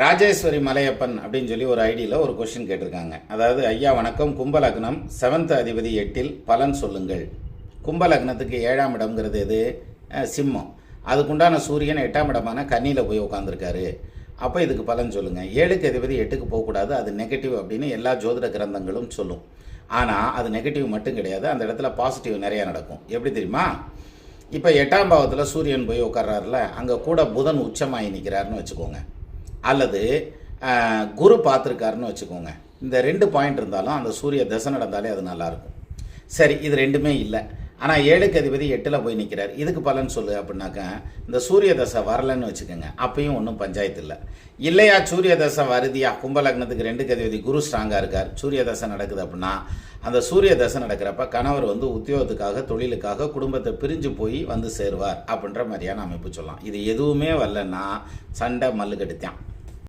ராஜேஸ்வரி மலையப்பன் அப்படின்னு சொல்லி ஒரு ஐடியில் ஒரு கொஷின் கேட்டிருக்காங்க. அதாவது ஐயா வணக்கம். கும்பலக்னம் செவன்த் அதிபதி எட்டில் பலன் சொல்லுங்கள். கும்பலக்னத்துக்கு ஏழாம் இடம்ங்கிறது எது? சிம்மம். அதுக்குண்டான சூரியன் எட்டாம் இடமான கன்னியில் போய் உட்காந்துருக்காரு அப்போ இதுக்கு பலன் சொல்லுங்கள் ஏழுக்கு அதிபதி எட்டுக்கு போகக்கூடாது. அது நெகட்டிவ் அப்படின்னு எல்லா ஜோதிட கிரந்தங்களும் சொல்லும். ஆனால் அது நெகட்டிவ் மட்டும் கிடையாது. அந்த இடத்துல பாசிட்டிவ் நிறையா நடக்கும். எப்படி தெரியுமா? இப்போ எட்டாம் பாவத்தில் சூரியன் போய் உட்கார்றாருல அங்கே கூட புதன் உச்சமாகி நிற்கிறாருன்னு வச்சுக்கோங்க. அல்லது குரு பார்த்துருக்காருன்னு வச்சுக்கோங்க. இந்த ரெண்டு பாயிண்ட் இருந்தாலும் அந்த சூரிய தசை நடந்தாலே அது நல்லாயிருக்கும். சரி இது ரெண்டுமே இல்லை. ஆனால் ஏழுக்கு அதிபதி எட்டில் போய் நிற்கிறார் இதுக்கு பலன் சொல்லு அப்படின்னாக்க இந்த சூரிய தசை வரலன்னு வச்சுக்கோங்க. அப்பயும் ஒன்றும் பஞ்சாயத்து இல்லை. இல்லையா சூரிய தசை வருதியா? கும்பலக்னத்துக்கு ரெண்டுக்கு அதிபதி குரு ஸ்ட்ராங்காக இருக்கார். சூரிய தசை நடக்குது அப்படின்னா அந்த சூரிய தசை நடக்கிறப்ப கணவர் வந்து உத்தியோகத்துக்காக தொழிலுக்காக குடும்பத்தை பிரிஞ்சு போய் வந்து சேருவார் அப்படின்ற மாதிரியான அமைப்பு சொல்லலாம். இது எதுவுமே வரலன்னா சண்டை மல்லுக்கெடுத்தான்